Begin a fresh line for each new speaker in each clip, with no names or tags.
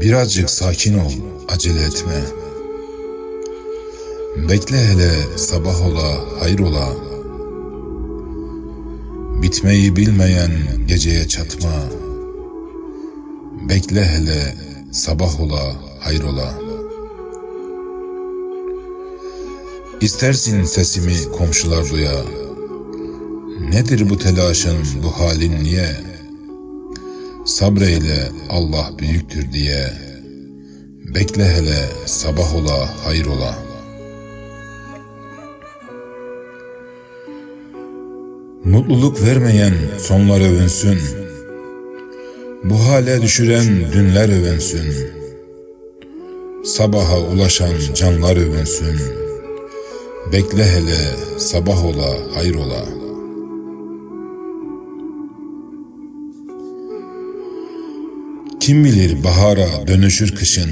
Birazcık sakin ol, acele etme. Bekle hele sabah ola, hayır ola. Bitmeyi bilmeyen geceye çatma. Bekle hele sabah ola, hayır ola. İstersin sesimi komşular duya. Nedir bu telaşın, bu halin niye? Sabreyle Allah büyüktür diye. Bekle hele sabah ola, hayır ola. Mutluluk vermeyen sonlar övünsün. Bu hale düşüren dünler övünsün. Sabaha ulaşan canlar övünsün. Bekle hele sabah ola, hayır ola. Kim bilir bahara dönüşür kışın.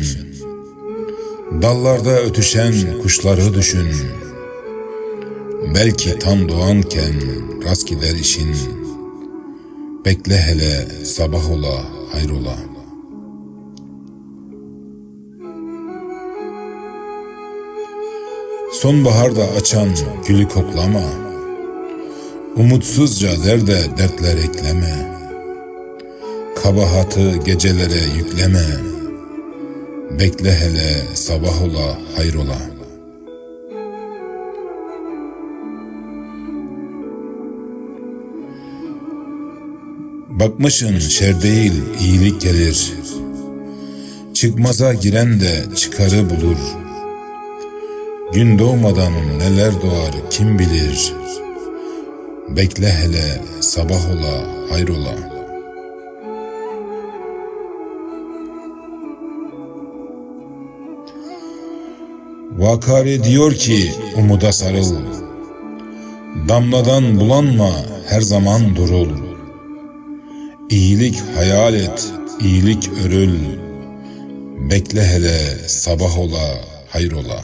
Dallarda ötüşen kuşları düşün. Belki tam doğanken rast gider işin. Bekle hele sabah ola, hayrola. Sonbaharda açan gülü koklama. Umutsuzca derde dertler ekleme. Kabahatı gecelere yükleme. Bekle hele sabah ola, hayrola. Bakmışın şer değil iyilik gelir. Çıkmaza giren de çıkarı bulur. Gün doğmadan neler doğar kim bilir. Bekle hele sabah ola, hayrola. Vakari diyor ki umuda sarıl. Damladan bulanma her zaman durul. İyilik hayal et, iyilik örül. Bekle hele sabah ola, hayrola.